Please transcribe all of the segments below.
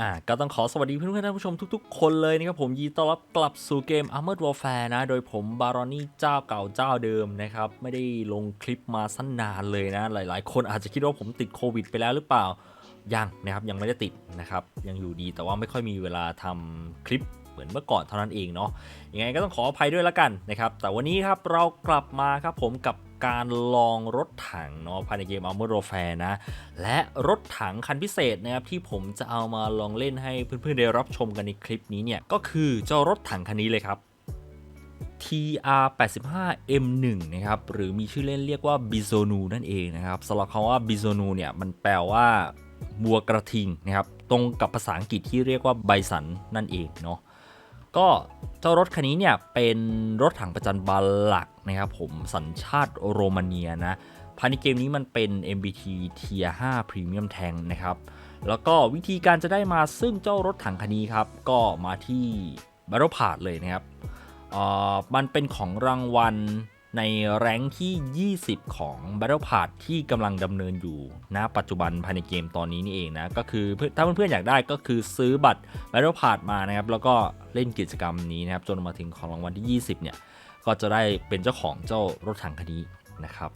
อ่าก็ต้องขอสวัสดีเพื่อนๆท่านผู้ชมทุกๆ คนเลยนะครับผมยินดีต้อนรับกลับสู่เกม Armored Warfare นะ โดยผมบารอนี่เจ้าเก่าเจ้าเดิมนะครับ ไม่ได้ลงคลิปมาสั้นนานเลยนะ หลายๆ คนอาจจะคิดว่าผมติดโควิดไปแล้วหรือเปล่า ยังนะครับ ยังไม่ได้ติดนะครับ ยังอยู่ดีแต่ว่าไม่ค่อยมีเวลาทำคลิปเหมือนเมื่อก่อนเท่านั้นเองเนาะยังไงก็ต้องขออภัยด้วยละกันนะครับ แต่วันนี้ครับเรากลับมาครับผมกับ การลองรถถังเนาะภายในเกม Armored Warfare นะ และรถถังคันพิเศษนะครับที่ผมจะเอามาลองเล่นให้เพื่อนๆได้รับชมกันในคลิปนี้เนี่ย ก็คือเจ้ารถถังคันนี้เลยครับ TR85 M1 นะครับ หรือมีชื่อเล่นเรียกว่า Bizonu นั่นเองนะครับสำหรับคำว่า Bizonu เนี่ย มันแปลว่าบัวกระทิงนะครับ ตรงกับภาษาอังกฤษที่เรียกว่าไบสันนั่นเองเนาะ ก็เจ้ารถคันนี้เนี่ยเป็นรถถังประจันบานหลักนะครับผมสัญชาติโรมาเนียนะภายในเกมนี้มันเป็น MBT Tier 5 Premium Tank นะครับ แล้วก็วิธีการจะได้มาซึ่งเจ้ารถถังคันนี้ครับ ก็มาที่ Battle Pass เลยนะครับอ่อมันเป็นของรางวัล ในแรงที่ 20 ของ Battle Pass ที่กำลังดำเนินอยู่ณปัจจุบันภายในเกมตอนนี้นี่เองนะ ก็คือถ้าเพื่อนๆอยากได้ก็คือซื้อบัตร Battle Pass มานะครับ แล้วก็เล่นกิจกรรมนี้นะครับ จนมาถึงของรางวัลที่ 20 เนี่ย ก็จะได้เป็นเจ้าของเจ้ารถถังคันนี้นะครับ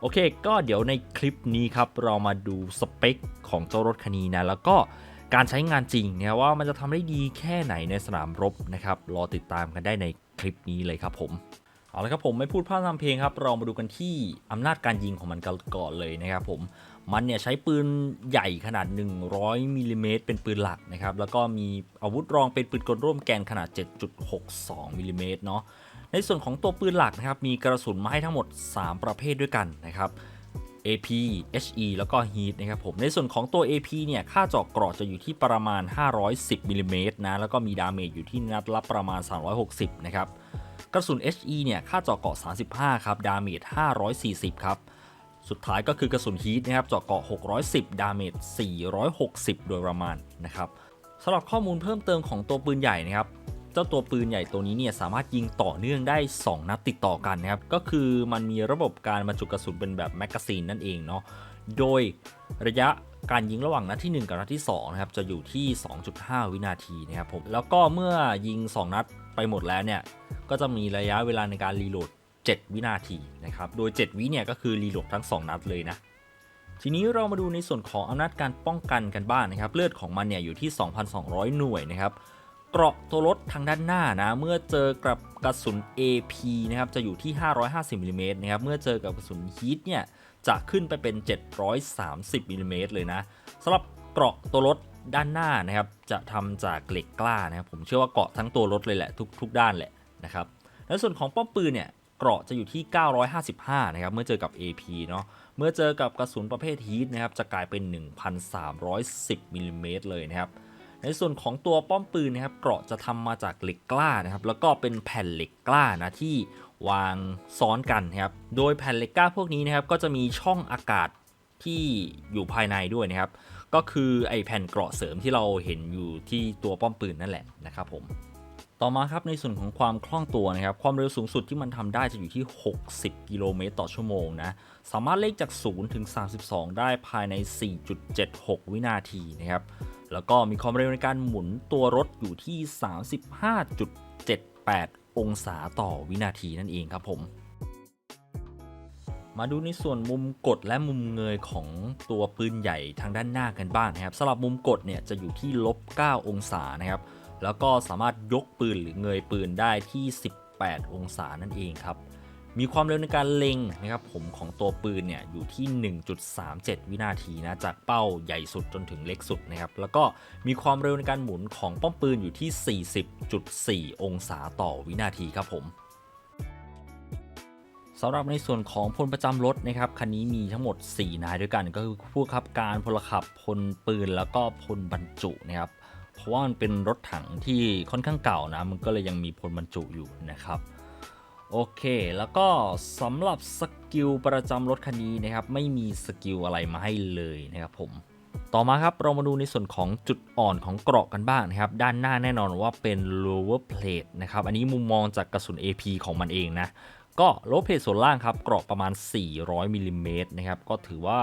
โอเค ก็เดี๋ยวในคลิปนี้ครับ เรามาดูสเปคของเจ้ารถคันนี้นะ แล้วก็การใช้งานจริงเนี่ยว่ามันจะทำได้ดีแค่ไหนในสนามรบนะครับ รอติดตามกันได้ในคลิปนี้เลยครับผม เอาละครับผมไม่พูดพร่ำทำเพลงครับเรามาดูกันที่อำนาจการยิงของมันกันก่อนเลยนะครับผมมันเนี่ยใช้ปืนใหญ่ขนาด 100มิลลิเมตรเป็นปืนหลักนะครับแล้วก็มีอาวุธรองเป็นปืนกลร่วมแกนขนาด 7.62มิลลิเมตรเนาะในส่วนของตัวปืนหลักนะครับมีกระสุนมาให้ทั้งหมด 3 ประเภทด้วยกันนะครับ AP HE แล้วก็ Heat นะครับผม ในส่วนของตัว AP เนี่ย ค่าเจาะเกราะจะอยู่ที่ประมาณ 510มิลลิเมตรนะ แล้วก็มีดาเมจอยู่ที่นัดละประมาณ 360 นะครับ กระสุน HE เนี่ยค่าเจาะเกาะ 35 ครับ ดาเมจ 540 ครับ สุดท้ายก็คือกระสุนฮีทนะครับเจาะเกราะ 610 ดาเมจ 460 โดยประมาณนะครับสำหรับข้อมูลเพิ่มเติมของตัวปืนใหญ่นะครับเจ้าตัวปืนใหญ่ตัวนี้เนี่ยสามารถยิงต่อเนื่องได้ 2 นัดติดต่อกันนะครับ ก็คือมันมีระบบการบรรจุกระสุนเป็นแบบแมกกาซีนนั่นเองเนาะ โดยระยะ การยิงระหว่างนัดที่ 1 กับนัดที่2นะครับจะอยู่ที่ 2.5 วินาทีนะครับผมแล้วก็เมื่อยิง 2 นัดไปหมดแล้วเนี่ยก็จะมีระยะเวลาในการรีโหลด 7 วินาทีนะครับโดย 7 วิเนี่ยก็คือรีโหลดทั้ง 2 นัดเลยนะทีนี้เรามาดูในส่วนของอำนาจการป้องกันกันบ้างนะครับ เลือดของมันเนี่ยอยู่ที่ 2,200 หน่วยนะครับเกราะตัวรถทางด้านหน้านะเมื่อเจอกับกระสุน AP นะครับจะอยู่ที่ 550มิลลิเมตรนะครับเมื่อเจอกับกระสุนฮีทเนี่ย จะขึ้นไปเป็น 730มิลลิเมตรเลยนะสำหรับเกราะตัวรถด้านหน้านะครับจะทำจากเหล็กกล้านะครับผมเชื่อว่าเกราะทั้งตัวรถเลยแหละทุกทุกด้านแหละนะครับในส่วนของป้อมปืนเนี่ยเกราะจะอยู่ที่ 955 นะครับเมื่อเจอกับ AP เนาะเมื่อเจอกับกระสุนประเภทฮีทนะครับจะกลายเป็น 1,310มิลลิเมตรเลยนะครับในส่วนของตัวป้อมปืนนะครับเกราะจะทำมาจากเหล็กกล้านะครับแล้วก็เป็นแผ่นเหล็กกล้านะที่ วางซ้อนกันครับ โดยแผ่นเหล็กก้าพวกนี้นะครับก็จะมีช่องอากาศที่อยู่ภายในด้วยนะครับ ก็คือไอแผ่นเกราะเสริมที่เราเห็นอยู่ที่ตัวป้อมปืนนั่นแหละนะครับผม ต่อมาครับในส่วนของความคล่องตัวนะครับ ความเร็วสูงสุดที่มันทำได้จะอยู่ที่ 60 กิโลเมตรต่อชั่วโมงนะ สามารถเลขจาก 0 ถึง 32 ได้ภายใน 4.76 วินาทีนะครับ แล้วก็มีความเร็วในการหมุนตัวรถอยู่ที่ 35.78 องศาต่อวินาทีนั่นเองครับผม มาดูในส่วนมุมกดและมุมเงยของตัวปืนใหญ่ทางด้านหน้ากันบ้างนะครับสำหรับมุมกดเนี่ยจะอยู่ที่ลบ 9 องศานะครับ แล้วก็สามารถยกปืนหรือเงยปืนได้ที่ 18 องศานั่นเองครับ มีความเร็วในการเล็งนะครับผมของตัวปืนเนี่ยอยู่ที่ 1.37 วินาทีนะจากเป้าใหญ่สุดจนถึงเล็กสุดนะครับแล้วก็มีความเร็วในการหมุนของป้อมปืนอยู่ที่ 40.4 องศาต่อวินาทีครับผมสำหรับในส่วนของพลประจำรถนะครับคันนี้มีทั้งหมด 4 นายด้วยกันก็คือผู้ขับการพลขับพลปืนแล้วก็พลบรรจุนะครับเพราะว่ามันเป็นรถถังที่ค่อนข้างเก่านะมันก็เลยยังมีพลบรรจุอยู่นะครับ โอเค แล้วก็สำหรับสกิลประจำรถคันนี้นะครับ ไม่มีสกิลอะไรมาให้เลยนะครับผม ต่อมาครับเรามาดูในส่วนของจุดอ่อนของเกราะกันบ้างนะครับ ด้านหน้าแน่นอนว่าเป็น lower plate นะครับ อันนี้มุมมองจากกระสุน AP ของมันเองนะ ก็ lower plate ส่วนล่างครับเกราะประมาณ 400มิลลิเมตรนะครับ ก็ถือว่า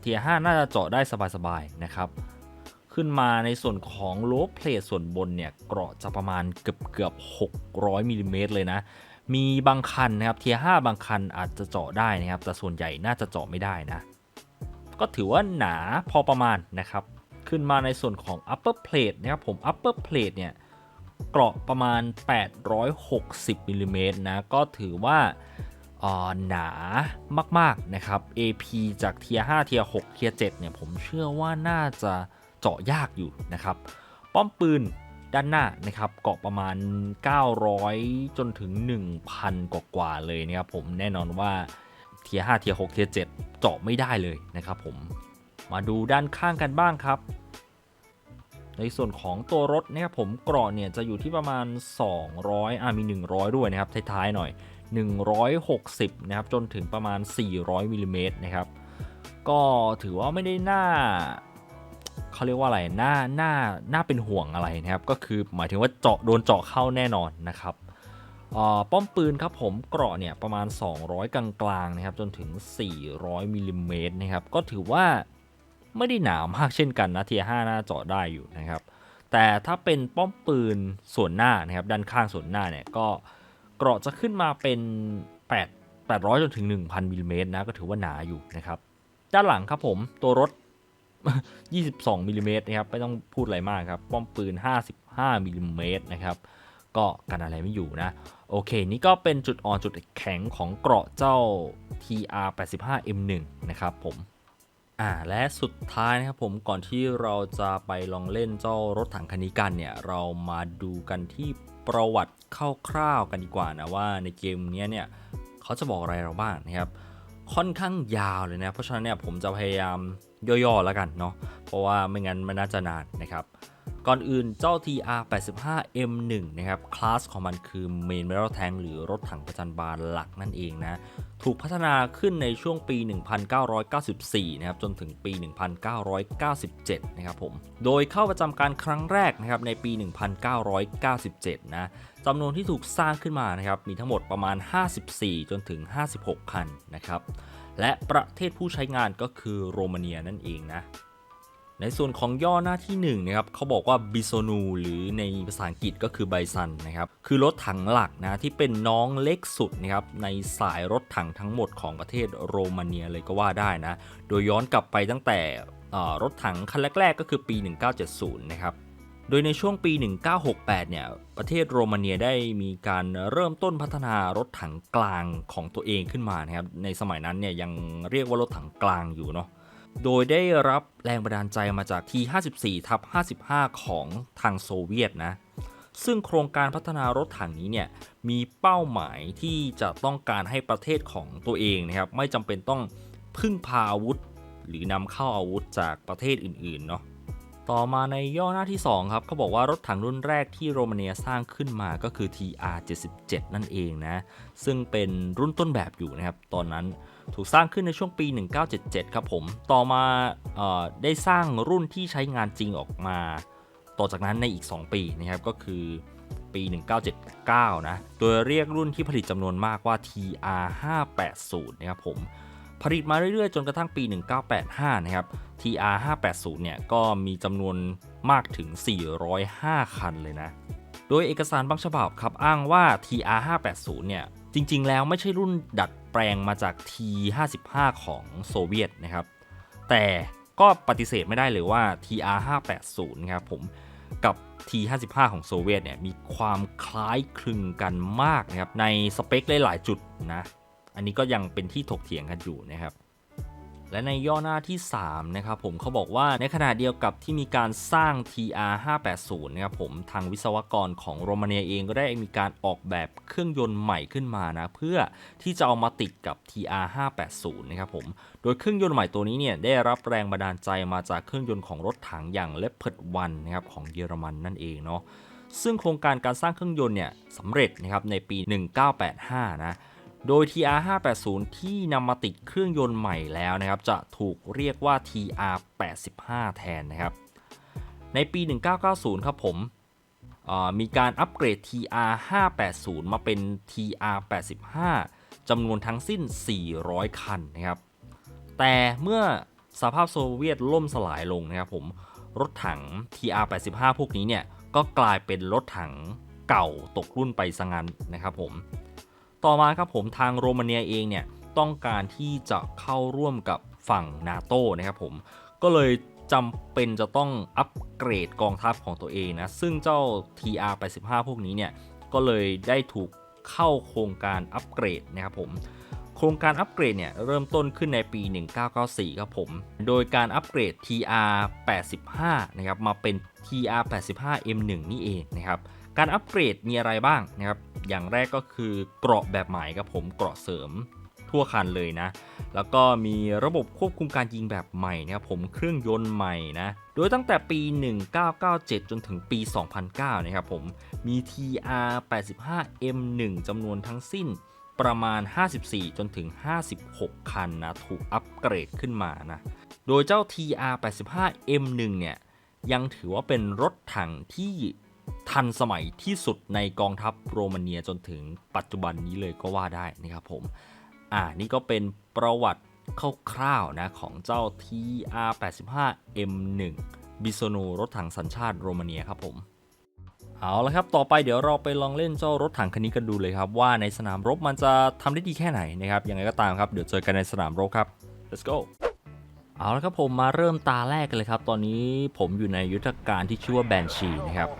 เทียร์5น่าจะเจาะได้สบายๆนะครับขึ้นมาในส่วนของโลเพลทส่วนบนเนี่ย เกราะจะประมาณเกือบเกือบ600มิลลิเมตรเลยนะ มีบางคันนะครับเทียร์5บางคันอาจจะเจาะได้นะครับ แต่ส่วนใหญ่น่าจะเจาะไม่ได้นะ ก็ถือว่าหนาพอประมาณนะครับ ขึ้นมาในส่วนของ upper plate นะครับผม upper plate เนี่ยเกราะประมาณ 860มิลลิเมตรนะก็ถือว่าอ่าหนามากๆนะครับ AP จากเทียร์5เทียร์6เทียร์7เนี่ยผมเชื่อว่าน่าจะเจาะยากอยู่นะครับ ป้อมปืน ด้านหน้านะครับเกาะประมาณ 900 จนถึง 1,000 กว่าๆเลยนะครับผมแน่นอนว่าเทียร์5เทียร์6เทียร์7เจาะไม่ได้เลยนะครับผมมาดูด้านข้างกันบ้างครับ ในส่วนของตัวรถนะครับผมเกราะเนี่ยจะอยู่ที่ประมาณ 200อ่ามี 100 ด้วยนะครับท้ายๆหน่อย 160 นะครับจนถึงประมาณ 400มิลลิเมตรนะครับก็ถือว่าไม่ได้น่า เขาเรียกว่าอะไรหน่าหน่าหน่าเป็นห่วงอะไรนะครับ ก็คือหมายถึงว่าเจาะโดนเจาะเข้าแน่นอนนะครับป้อมปืนครับผมเกราะเนี่ยประมาณ 200 กลางๆนะครับจนถึง 400มิลลิเมตรนะครับก็ถือว่าไม่ได้หนามากเช่นกันนะเทียร์5น่าเจาะได้อยู่นะครับ แต่ถ้าเป็นป้อมปืนส่วนหน้านะครับด้านข้างส่วนหน้าเนี่ยก็เกราะจะขึ้นมาเป็น 8 800จนถึง 1,000มิลลิเมตรนะก็ถือว่าหนาอยู่นะครับด้านหลังครับผมตัวรถ 22มิลลิเมตรนะครับไม่ต้องพูดอะไรมากครับ ป้อมปืน 55มิลลิเมตรนะครับก็กันอะไรไม่อยู่นะ โอเค นี่ก็เป็นจุดอ่อนจุดแข็งของเกราะเจ้า TR 85 M1 นะครับผมอ่าและสุดท้ายนะครับผมก่อนที่เราจะไปลองเล่นเจ้ารถถังคันนี้กันเนี่ย เรามาดูกันที่ประวัติคร่าวๆกันดีกว่านะว่าในเกมนี้เนี่ยเขาจะบอกอะไรเราบ้างนะครับ ค่อนข้างยาวเลยนะ เพราะฉะนั้นเนี่ยผมจะพยายาม ย่อๆแล้วกันเนาะเพราะว่าไม่งั้นมันน่าจะนานนะครับ ก่อนอื่นเจ้า TR 85 M1 นะครับคลาสของมันคือ Main Battle Tank หรือรถถังประจันบานหลักนั่นเองนะถูกพัฒนาขึ้นในช่วงปี 1994 นะครับจนถึงปี 1997 นะครับผม โดยเข้าประจำการครั้งแรกนะครับในปี 1997 นะจำนวนที่ถูกสร้างขึ้นมานะครับมีทั้งหมดประมาณ 54 จนถึง 56 คันนะครับ และประเทศผู้ใช้งานก็คือโรมาเนียนั่นเองนะ ในส่วนของย่อหน้าที่1นะครับเขาบอกว่าบิโซนูหรือในภาษาอังกฤษก็คือไบซันนะครับคือรถถังหลักนะที่เป็นน้องเล็กสุดนะครับในสายรถถังทั้งหมดของประเทศโรมาเนียเลยก็ว่าได้นะ โดยย้อนกลับไปตั้งแต่รถถังคันแรก ๆ ก็คือปี 1970 นะครับ โดยในช่วงปี 1968 เนี่ย ประเทศโรมาเนียได้มีการเริ่มต้นพัฒนารถถังกลางของตัวเองขึ้นมานะครับ ในสมัยนั้นเนี่ยยังเรียกว่ารถถังกลางอยู่เนาะ โดยได้รับแรงบันดาลใจมาจาก T54 ทับ55 ของทางโซเวียตนะ ซึ่งโครงการพัฒนารถถังนี้เนี่ยมีเป้าหมายที่จะต้องการให้ประเทศของตัวเองนะครับไม่จำเป็นต้องพึ่งพาอาวุธ หรือนำเข้าอาวุธจากประเทศอื่นๆเนาะ ต่อมาในย่อหน้าที่ 2 ครับเขาบอกว่ารถถังรุ่นแรกที่โรมาเนียสร้างขึ้นมาก็คือ TR77 นั่นเองนะ ซึ่งเป็นรุ่นต้นแบบอยู่นะครับ ตอนนั้นถูกสร้างขึ้นในช่วงปี 1977 ครับผม ต่อมาออได้สร้างรุ่นที่ใช้งานจริงออกมา ต่อจากนั้นในอีก 2 ปีนะครับก็คือปี 1979 นะ โดยเรียกรุ่นที่ผลิตจำนวนมากว่า TR580 นะครับผม ผลิตมาเรื่อยๆ จนกระทั่งปี 1985 นะครับ TR 580เนี่ยก็มีจำนวนมากถึง 405 คันเลยนะ โดยเอกสารบางฉบับครับอ้างว่า TR 580เนี่ยจริงๆ แล้วไม่ใช่รุ่นดัดแปลงมาจาก T 55ของโซเวียตนะครับ แต่ก็ปฏิเสธไม่ได้เลยว่า TR 580นะครับผมกับ T 55ของโซเวียตเนี่ยมีความคล้ายคลึงกันมากนะครับในสเปคหลายๆจุดนะ อันนี้ก็ยังเป็นที่ถกเถียงกันอยู่นะครับและในย่อหน้าที่ 3 นะครับผมเขาบอกว่าในขณะเดียวกับที่มีการสร้าง TR 580นะครับผมทางวิศวกรของโรมาเนียเองก็ได้มีการออกแบบเครื่องยนต์ใหม่ขึ้นมานะ เพื่อที่จะเอามาติดกับ TR 580นะครับผมโดยเครื่องยนต์ใหม่ตัวนี้เนี่ยได้รับแรงบันดาลใจมาจากเครื่องยนต์ของรถถังอย่าง Leopard 1นะครับของเยอรมันนั่นเองเนาะซึ่งโครงการการสร้างเครื่องยนต์เนี่ยสำเร็จนะครับในปี 1985 นะ โดย TR 580 ที่นำมาติดเครื่องยนต์ใหม่แล้วนะครับ จะถูกเรียกว่า TR 85 แทนนะครับ ในปี 1990 ครับผมมีการอัปเกรด TR 580 มาเป็น TR 85 จำนวนทั้งสิ้น 400 คันนะครับ แต่เมื่อสภาพโซเวียตล่มสลายลงนะครับผม รถถัง TR85 พวกนี้เนี่ย ก็กลายเป็นรถถังเก่าตกรุ่นไปซะงั้นนะครับผม ต่อมาครับผมทางโรมาเนียเองเนี่ยต้องการที่จะเข้าร่วมกับฝั่งนาโตนะครับผมก็เลยจำเป็นจะต้องอัปเกรดกองทัพของตัวเองนะ ซึ่งเจ้า TR85 พวกนี้เนี่ยก็เลยได้ถูกเข้าโครงการอัปเกรดนะครับผมโครงการอัปเกรดเนี่ยเริ่มต้นขึ้นในปี 1994 ครับผม โดยการอัปเกรด TR85 นะครับมาเป็น TR85M1 นี่เองนะครับ การอัปเกรดมีอะไรบ้างนะครับ อย่างแรกก็คือเกราะแบบใหม่ครับผมเกราะเสริมทั่วคันเลยนะ แล้วก็มีระบบควบคุมการยิงแบบใหม่นะครับผมเครื่องยนต์ใหม่นะ โดยตั้งแต่ปี 1997 จนถึงปี 2009 นะครับผมมี TR85M1 จำนวนทั้งสิ้นประมาณ 54 จนถึง 56 คันนะ ถูกอัปเกรดขึ้นมานะ โดยเจ้า TR85M1 เนี่ย ยังถือว่าเป็นรถถังที่ ทันสมัยที่สุดในกองทัพโรมาเนียจนถึงปัจจุบันนี้เลยก็ว่าได้นะครับผม อ่านี่ก็เป็นประวัติคร่าวๆนะของเจ้า TR85M1 บิโซโนรถถังสัญชาติโรมาเนียครับผมเอาละครับ ต่อไปเดี๋ยวเราไปลองเล่นเจ้ารถถังคันนี้กันดูเลยครับ ว่าในสนามรบมันจะทำได้ดีแค่ไหนนะครับ ยังไงก็ตามครับ เดี๋ยวเจอกันในสนามรบครับ let's go เอาละครับผมมาเริ่มตาแรกกันเลยครับ ตอนนี้ผมอยู่ในยุทธการที่ชื่อว่าแบนชีนะครับ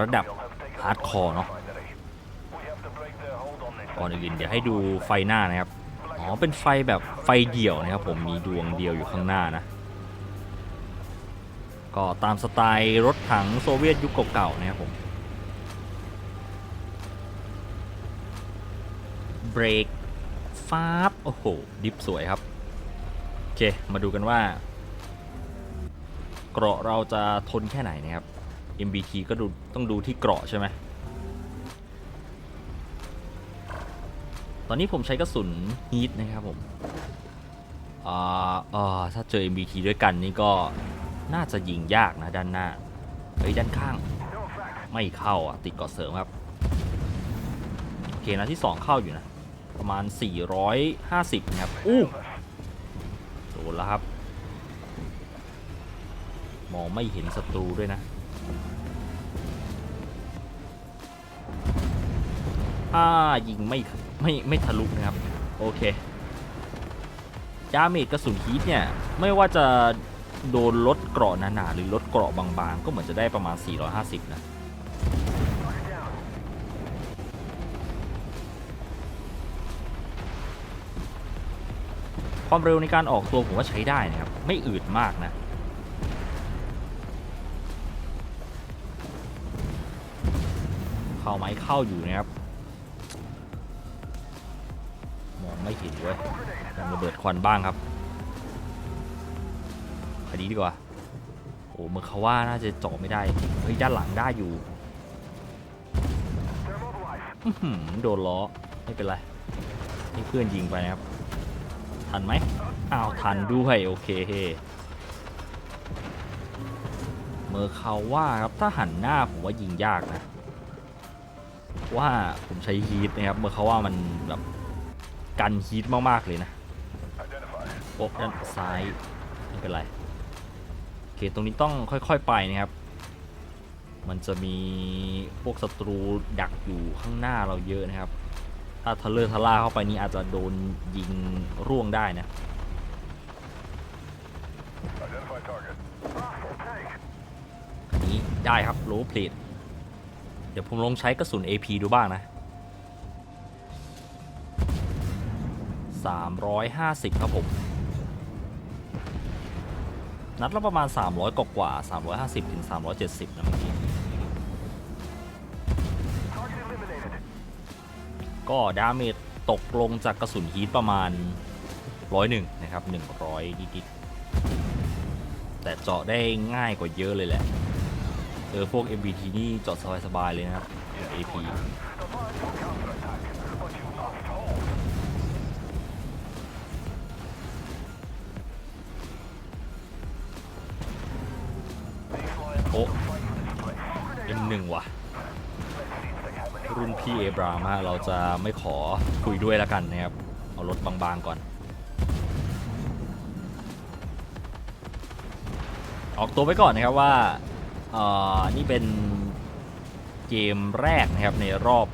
ระดับฮาร์ดคอร์เนาะก่อนอื่นเดี๋ยวให้ดูไฟหน้านะครับ อ๋อ เป็นไฟแบบไฟเดี่ยวนะครับผมมีดวงเดียวอยู่ข้างหน้านะ ก็ตามสไตล์รถถังโซเวียตยุคเก่าๆนะครับผมเบรกฟาบโอ้โห ดิฟสวยครับ โอเค มาดูกันว่า เกราะเราจะทนแค่ไหนนะครับ MBT ก็ดูต้องดูที่เกราะใช่ไหม ตอนนี้ผมใช้กระสุนฮีทนะครับผม อ่าอ่าถ้าเจอ MBT ด้วยกันนี่ก็น่าจะยิงยากนะด้านหน้า เฮ้ยด้านข้าง ไม่เข้าอะติดเกาะเสริมครับ โอเคนะที่ 2 เข้าอยู่นะ ประมาณ 450 นะครับ อู้โดนแล้วครับ มองไม่เห็นศัตรูด้วยนะ อ่ายิงไม่ไม่ไม่ทะลุนะครับ โอเคดาเมจกระสุนฮีทเนี่ยไม่ว่าจะโดนลดเกราะหนาๆหรือลดเกราะบางๆ ก็เหมือนจะได้ประมาณ 450 นะความเร็วในการออกตัวผมว่าใช้ได้นะครับ ไม่อืดมากนะเข้าไหมเข้าอยู่นะครับ ไม่เห็นเว้ยการระเบิดควันบ้างครับคดีดีกว่า โอ้เมื่อเขาว่าน่าจะเจาะไม่ได้ เฮ้ย ด้านหลังได้อยู่โดนล้อ ไม่เป็นไรนี่เพื่อนยิงไปนะครับ ทันไหมอ้าว ทันด้วย โอเคเมื่อเขาว่าครับ ถ้าหันหน้าผมว่ายิงยากนะ ว่าผมใช้ฮีทนะครับ เมื่อเขาว่ามันแบบ กันฮีทมากๆเลยนะโอ้ด้านซ้ายไม่เป็นไรโอเคตรงนี้ต้องค่อยๆไปนะครับ มันจะมีพวกศัตรูดักอยู่ข้างหน้าเราเยอะนะครับ ถ้าทะเลทะล่าเข้าไปนี่อาจจะโดนยิงร่วงได้นะอันนี้ได้ครับโลเพลทเดี๋ยวผมลองใช้กระสุน AP ดูบ้างนะ 350 ครับผม นัดละประมาณ 300 กว่ากว่า 350 ถึง 370 นะเมื่อกี้ ก็ดาเมจตกลงจากกระสุนฮีทประมาณ 101 นะครับ 100ดิดๆแต่เจาะได้ง่ายกว่าเยอะเลยแหละ เออ พวก MBT นี่เจอดสบายๆเลยนะครับ AP ว่ะ รุ่นพี่เอบรามฮะเราจะไม่ขอคุยด้วยแล้วกันนะครับ เอารถบางๆก่อน ออกตัวไปก่อนนะครับว่าอ่อนี่เป็นเกมแรกนะครับในรอบ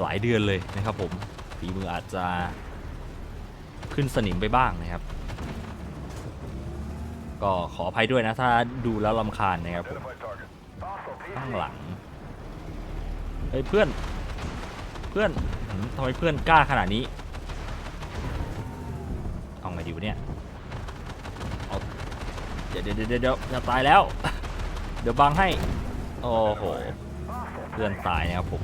หลายเดือนเลยนะครับผมฝีมืออาจจะขึ้นสนิมไปบ้างนะครับ ก็ขออภัยด้วยนะ ถ้าดูแล้วลำคาญนะครับผมางหลังเฮ้ยเพื่อน เพื่อนทำไมเพื่อนกล้าขนาดนี้ เอาไงดีวะเนี่ย เอาเดี๋ยวเดี๋ยวเดี๋ยวเดี๋ยวจะตายแล้ว เดี๋ยวบังให้ โอ้โห เพื่อนตายนะครับผม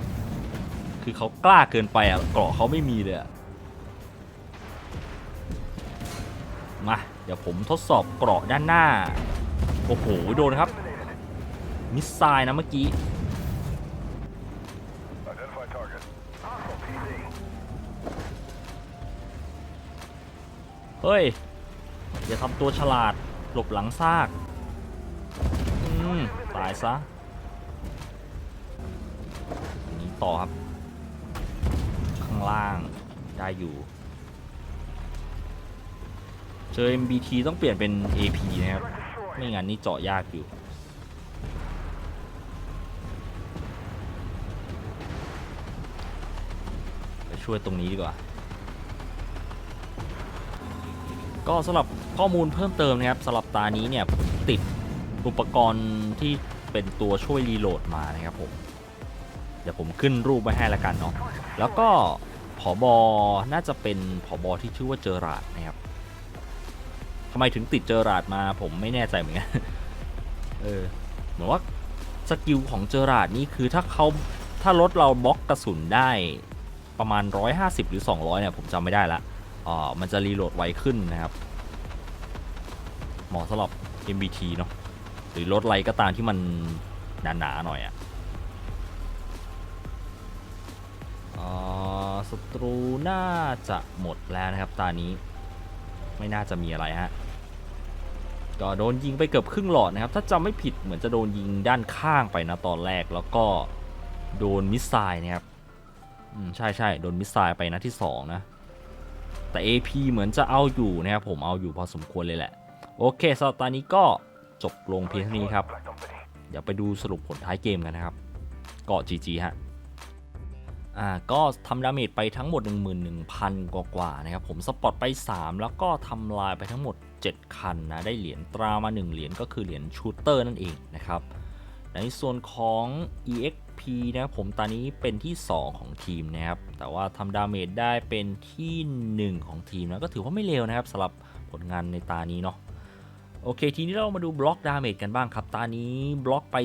คือเขากล้าเกินไปอะ เกราะเขาไม่มีเลยมา เดี๋ยวผมทดสอบเกราะด้านหน้า โอ้โห โดนครับ มิสไซล์นะเมื่อกี้ Identify target. เฮ้ย อย่าทำตัวฉลาด หลบหลังซาก อืม ตายซะหนีต่อครับ ข้างล่างได้อยู่เจอ MBT ต้องเปลี่ยนเป็น AP นะครับ ไม่งั้นนี่เจาะยากอยู่ ช่วยตรงนี้ดีกว่า ก็สำหรับข้อมูลเพิ่มเติมนะครับสำหรับตานี้เนี่ยผมติดอุปกรณ์ที่เป็นตัวช่วยรีโหลดมานะครับผม เดี๋ยวผมขึ้นรูปไว้ให้ละกันเนาะแล้วก็ผอบอน่าจะเป็นผอบอที่ชื่อว่าเจอราดนะครับทำไมถึงติดเจอราดมาผมไม่แน่ใจเหมือนกันเออเหมือนว่าสกิลของเจอราดนี่คือถ้าเขาถ้ารถเราบล็อกกระสุนได้ ประมาณ 150 หรือ 200 เนี่ย ผมจำไม่ได้ละอ่ามันจะรีโหลดไวขึ้นนะครับ เหมาะสำหรับ MBT เนาะหรือรถไรก็ตามที่มันหนาๆหน่อยอะ่ะอ่าศัตรูน่าจะหมดแล้วนะครับ ตานี้ไม่น่าจะมีอะไรฮะก็โดนยิงไปเกือบครึ่งหลอดนะครับ ถ้าจำไม่ผิดเหมือนจะโดนยิงด้านข้างไปนะตอนแรกแล้วก็โดนมิสไซล์นะครับ อืมใช่ใช่โดนมิสไซล์ไปนะที่ 2 นะ แต่ AP เหมือนจะเอาอยู่นะครับผมเอาอยู่พอสมควรเลยแหละ โอเคสำหรับตอนนี้ก็จบลงเพียงเท่านี้ครับ เดี๋ยวไปดูสรุปผลท้ายเกมกันนะครับก็ GG ฮะอ่าก็ทำดาเมจไปทั้งหมด 11,000 กว่ากว่านะครับผมสปอตไป 3 แล้วก็ทำลายไปทั้งหมด 7 คันนะ ได้เหรียญตรามา 1 เหรียญก็คือเหรียญชูเตอร์นั่นเองนะครับ ในส่วนของ P นะผมตอนนี้เป็นที่ 2 ของทีมนะครับ แต่ว่าทำดาเมจได้เป็นที่ 1 ของทีมนะก็ถือว่าไม่เลวนะครับสำหรับผลงานในตานี้เนาะโอเค ทีนี้เรามาดูบล็อกดาเมจกันบ้างครับ ตานี้บล็อกไป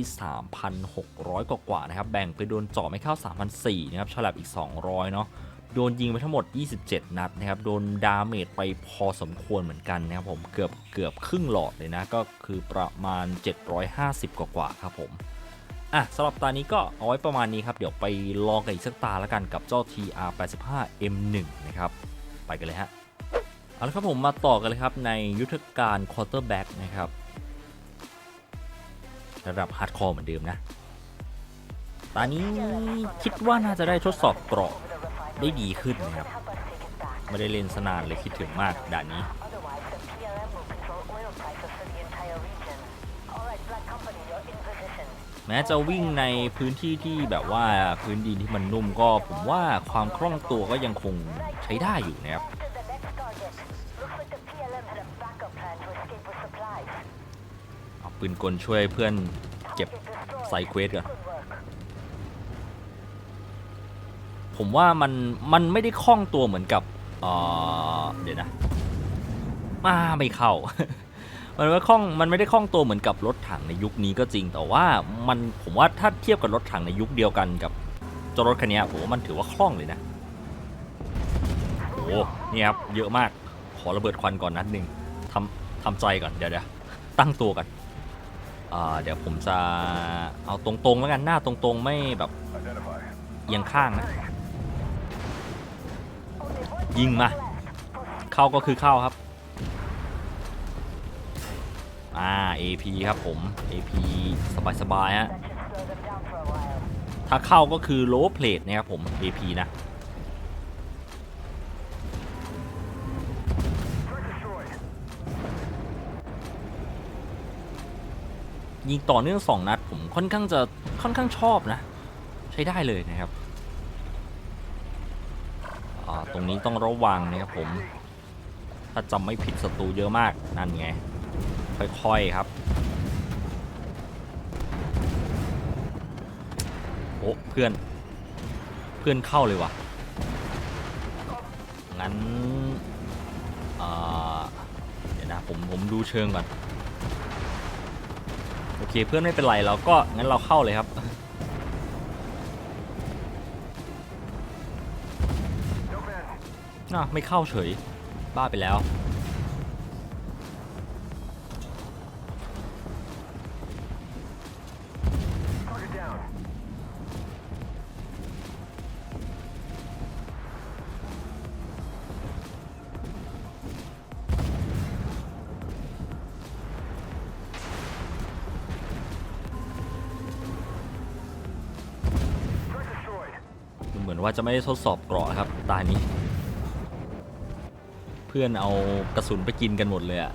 3,600 กว่าๆนะครับ แบ่งไปโดนเจาะไม่เข้า 3,400 นะครับฉลับอีก 200 เนาะ โดนยิงไปทั้งหมด 27 นัดนะครับ โดนดาเมจไปพอสมควรเหมือนกันนะครับผม เกือบเกือบครึ่งหลอดเลยนะ ก็คือประมาณ 750 กว่าๆครับผม อะสำหรับตานี้ก็เอาไว้ประมาณนี้ครับ เดี๋ยวไปลองกันอีกสักตาแล้วกันกับเจ้า TR85M1 นะครับ ไปกันเลยฮะ เอาละครับผมมาต่อกันเลยครับในยุทธการ Quarterback นะครับ ระดับฮาร์ดคอร์เหมือนเดิมนะ ตานี้คิดว่าน่าจะได้ทดสอบเกราะได้ดีขึ้นนะครับ ไม่ได้เล่นสนานเลยคิดถึงมากด่านนี้ ม้จะวิ่งในพื้นที่ที่แบบว่าพื้นดินที่มันนุ่มก็ผมว่าความคล่องตัวก็ยังคงใช้ได้อยู่นะครับเอาปืนกลช่วยเพื่อนเก็บไซเควสก่อนผมว่ามันมันไม่ได้คล่องตัวเหมือนกับเเดี๋ยวนะมาไม่เข้า มันไม่คล่องมันไม่ได้คล่องตัวเหมือนกับรถถังในยุคนี้ก็จริง แต่ว่ามันผมว่าถ้าเทียบกับรถถังในยุคเดียวกันกับจรถคันนี้ผมว่ามันถือว่าคล่องเลยนะโอ้โหนี่ครับเยอะมากขอระเบิดควันก่อนนัดหนึ่งทำทำใจก่อนเดี๋ยวเดี๋ยวตั้งตัวกันอ่าเดี๋ยวผมจะเอาตรงๆแล้วกันหน้าตรงๆไม่แบบเอียงข้างนะยิงมา เข้าก็คือเข้าครับ อ่า AP ครับผม AP สบายๆฮะถ้าเข้าก็คือ low plate นะครับผม AP นะยิงต่อเนื่องสองนัดผมค่อนข้างจะค่อนข้างชอบนะ ใช้ได้เลยนะครับตรงนี้ต้องระวังนะครับผม ถ้าจำไม่ผิดศัตรูเยอะมากนั่นไง ค่อยๆครับโอ้เพื่อนเพื่อนเข้าเลยว่ะงั้นเดี๋ยวนะผมผมดูเชิงก่อนโอเคเพื่อนไม่เป็นไรเราก็งั้นเราเข้าเลยครับน่ะไม่เข้าเฉยบ้าไปแล้ว อนว่าจะไม่ได้ทดสอบเกราะครับ ตานี้ เพื่อนเอากระสุนไปกินกันหมดเลยอะ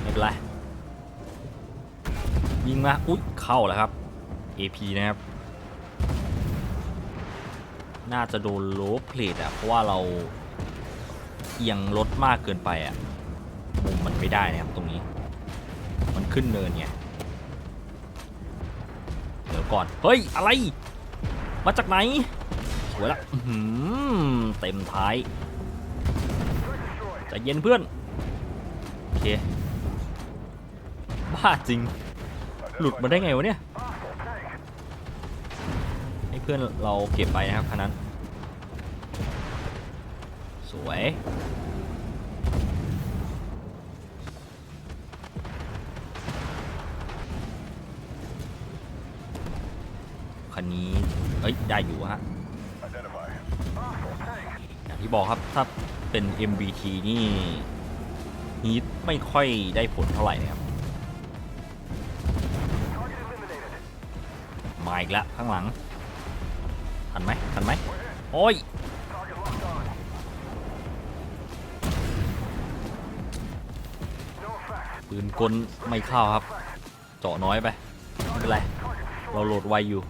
ไม่เป็นไร ยิงมา อุ๊ย เข้าแล้วครับ AP นะครับ น่าจะโดนโลเพลทอะเพราะว่าเราเอียงรถมากเกินไปอะมุมมันไม่ได้นะครับตรงนี้ มันขึ้นเนินไงเดี๋ยวก่อน เฮ้ย อะไร มาจากไหน วยละอื้อหือเต็มท้ายใจเย็นเพื่อน โอเค บ้าจริง หลุดมาได้ไงวะเนี่ย ให้เพื่อนเราเก็บไปนะครับคันนั้น สวยคันนี้ เอ้ย ได้อยู่ฮะอย่าง ที่บอกครับถ้าเป็น MBT นี่ฮีทไม่ค่อยได้ผลเท่าไหร่นะครับ มาอีกแล้วข้างหลัง ทันไหมทันไหมโอ้ยปืนกลไม่เข้าครับ เจาะน้อยไปไม่เป็นไร เราโหลดไวอยู่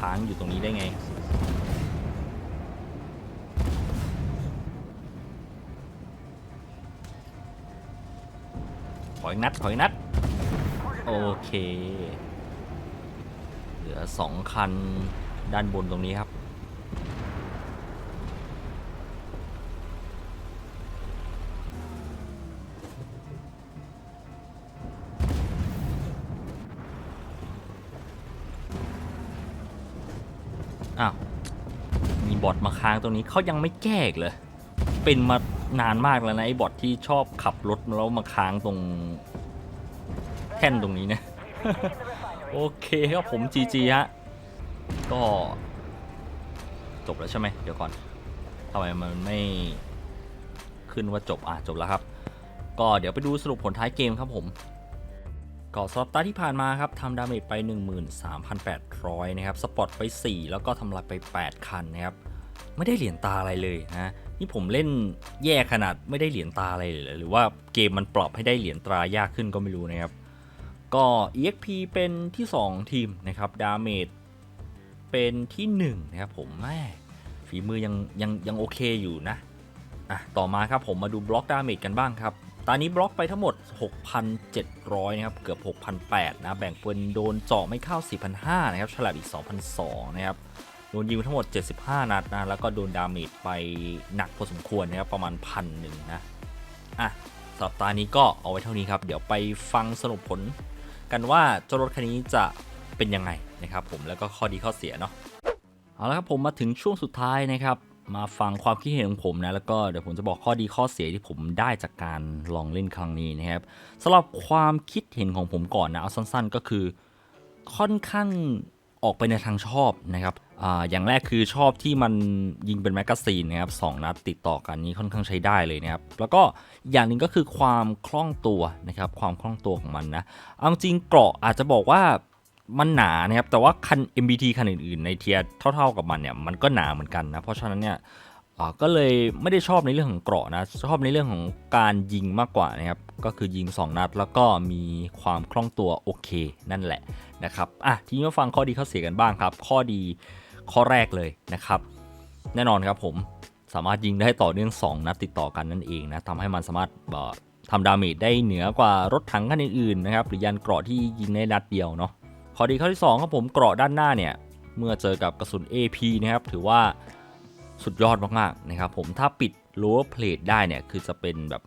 ค้างอยู่ตรงนี้ได้ไง ขอยนัด ขอยนัด โอเค เหลือสองคันด้านบนตรงนี้ครับ ตรงนี้เขายังไม่แก้อีกเลย เป็นมานานมากแล้วนะไอ้บอทที่ชอบขับรถแล้วมาค้างตรงแท่นตรงนี้เนะ โอเคครับผม GG ฮะ ก็ จบแล้วใช่ไหมเดี๋ยวก่อนทำไมมันไม่ขึ้นว่าจบ อะ จบแล้วครับ ก็เดี๋ยวไปดูสรุปผลท้ายเกมครับผมก็สำหรับตาที่ผ่านมาครับทำดาเมจไป 13,800 นะครับ สปอตไป 4 แล้วก็ทำลายไป 8 คันนะครับ ไม่ได้เหรียญตาอะไรเลยนะ นี่ผมเล่นแย่ขนาดไม่ได้เหรียญตาอะไรเลยหรอหรือว่าเกมมันปรับให้ได้เหรียญตรายากขึ้นก็ไม่รู้นะครับ ก็ EXP เป็นที่ 2 ทีมนะครับดาเมจเป็นที่1นะครับผมแม่ฝีมือยังยังยังโอเคอยู่นะอะต่อมาครับผมมาดูบล็อกดาเมจกันบ้างครับตอนนี้บล็อกไปทั้งหมด 6,700 นะครับ เกือบ 6,800 นะ แบ่งเป็นโดนเจาะไม่เข้า 4,500 นะครับ ฉลับอีก 2,200 นะครับ โดนยิงไปทั้งหมด 75 นัดนะแล้วก็โดนดาเมจไปหนักพอสมควรนะครับประมาณพันหนึ่งนะอะสำหรับตานี้ก็เอาไว้เท่านี้ครับ เดี๋ยวไปฟังสรุปผลกันว่าเจ้ารถคันนี้จะเป็นยังไงนะครับผมแล้วก็ข้อดีข้อเสียเนาะเอาละครับผมมาถึงช่วงสุดท้ายนะครับ มาฟังความคิดเห็นของผมนะแล้วก็เดี๋ยวผมจะบอกข้อดีข้อเสียที่ผมได้จากการลองเล่นครั้งนี้นะครับสำหรับความคิดเห็นของผมก่อนนะเอาสั้น ๆ ก็คือค่อนข้างออกไปในทางชอบนะครับ อย่างแรกคือชอบที่มันยิงเป็นแมกกาซีนนะครับสองนัดติดต่อกันนี้ค่อนข้างใช้ได้เลยนะครับ แล้วก็อย่างหนึ่งก็คือความคล่องตัวนะครับ ความคล่องตัวของมันนะ เอาจริงเกราะอาจจะบอกว่ามันหนานะครับ แต่ว่าคัน MBT คันอื่นๆ ในเทียร์เท่า ๆกับมันเนี่ย มันก็หนาเหมือนกันนะ เพราะฉะนั้นเนี่ยก็เลยไม่ได้ชอบในเรื่องของเกราะนะ ชอบในเรื่องของการยิงมากกว่านะครับ ก็คือยิง 2 นัด แล้วก็มีความคล่องตัวโอเค นั่นแหละนะครับ อะทีนี้มาฟังข้อดีข้อเสียกันบ้างครับ ข้อดี ข้อแรกเลยนะครับ แน่นอนครับผมสามารถยิงได้ต่อเนื่อง 2 นัดติดต่อกันนั่นเองนะทำให้มันสามารถทำดาเมจได้เหนือกว่ารถถังคันอื่นๆนะครับหรือยันเกราะที่ยิงในนัดเดียวเนาะข้อดีข้อที่2ครับผมเกราะด้านหน้าเนี่ยเมื่อเจอกับกระสุน AP นะครับถือว่าสุดยอดมากๆนะครับผมถ้าปิด lower plate ได้เนี่ยคือจะเป็นแบบ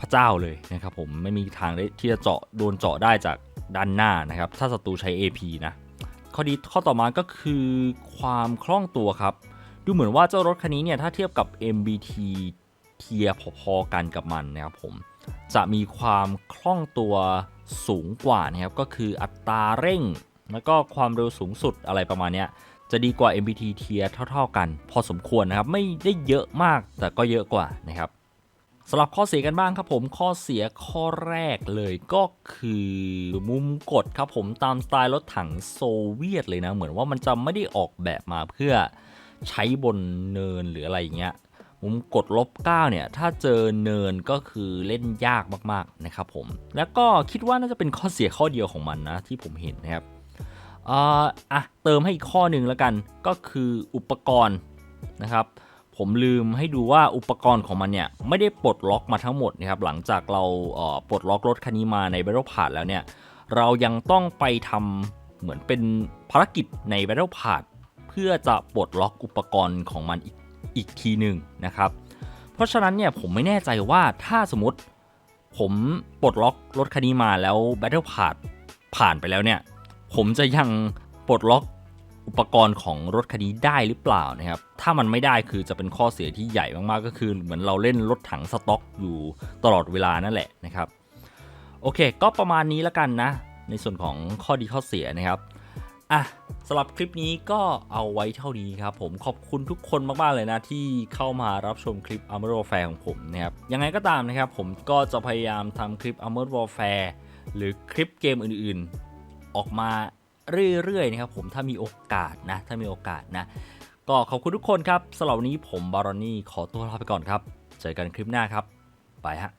พระเจ้าเลยนะครับผมไม่มีทางที่จะเจาะโดนเจาะได้จากด้านหน้านะครับถ้าศัตรูใช้ AP นะ ข้อดีข้อต่อมาก็คือความคล่องตัวครับ ดูเหมือนว่าเจ้ารถคันนี้เนี่ยถ้าเทียบกับ MBT เทียร์พอๆกันกับมันนะครับผม จะมีความคล่องตัวสูงกว่านะครับก็คืออัตราเร่ง แล้วก็ความเร็วสูงสุดอะไรประมาณนี้จะดีกว่า MBT เทียร์เท่า ๆกัน พอสมควรนะครับ ไม่ได้เยอะมากแต่ก็เยอะกว่านะครับ สำหรับข้อเสียกันบ้างครับผมข้อเสียข้อแรกเลยก็คือมุมกดครับผมตามสไตล์รถถังโซเวียตเลยนะ เหมือนว่ามันจะไม่ได้ออกแบบมาเพื่อใช้บนเนินหรืออะไรอย่างเงี้ยมุมกดลบ9เนี่ย ถ้าเจอเนินก็คือเล่นยากมากๆนะครับผม แล้วก็คิดว่าน่าจะเป็นข้อเสียข้อเดียวของมันนะ ที่ผมเห็นนะครับอ่าอะเติมให้อีกข้อหนึ่งแล้วกันก็คืออุปกรณ์นะครับ ผมลืมให้ดูว่าอุปกรณ์ของมันเนี่ยไม่ได้ปลดล็อกมาทั้งหมดนะครับหลังจากเราเออปลดล็อกรถคันนี้มาใน Battle Pass แล้วเนี่ยเรายังต้องไปทำเหมือนเป็นภารกิจใน Battle Pass เพื่อจะปลดล็อกอุปกรณ์ของมันอีกอีกทีหนึ่งนะครับ เพราะฉะนั้นเนี่ยผมไม่แน่ใจว่าถ้าสมมติผมปลดล็อกรถคันนี้มาแล้ว Battle Pass ผ่านไปแล้วเนี่ย ผมจะยังปลดล็อก อุปกรณ์ของรถคันนี้ได้หรือเปล่านะครับ ถ้ามันไม่ได้คือจะเป็นข้อเสียที่ใหญ่มากๆ ก็คือเหมือนเราเล่นรถถังสต็อกอยู่ตลอดเวลานั่นแหละนะครับ โอเค ก็ประมาณนี้แล้วกันนะ ในส่วนของข้อดีข้อเสียนะครับอะสำหรับคลิปนี้ก็เอาไว้เท่านี้ครับผมขอบคุณทุกคนมากๆเลยนะ ที่เข้ามารับชมคลิป Armored Warfare ของผมนะครับยังไงก็ตามนะครับ ผมก็จะพยายามทำคลิป Armored Warfare หรือคลิปเกมอื่นๆ ออกมา เรื่อยๆนะครับผมถ้ามีโอกาสนะถ้ามีโอกาสนะก็ขอบคุณทุกคนครับสำหรับวันนี้ผมบารอนี่ขอตัวลาไปก่อนครับ เจอกันคลิปหน้าครับ ไปฮะ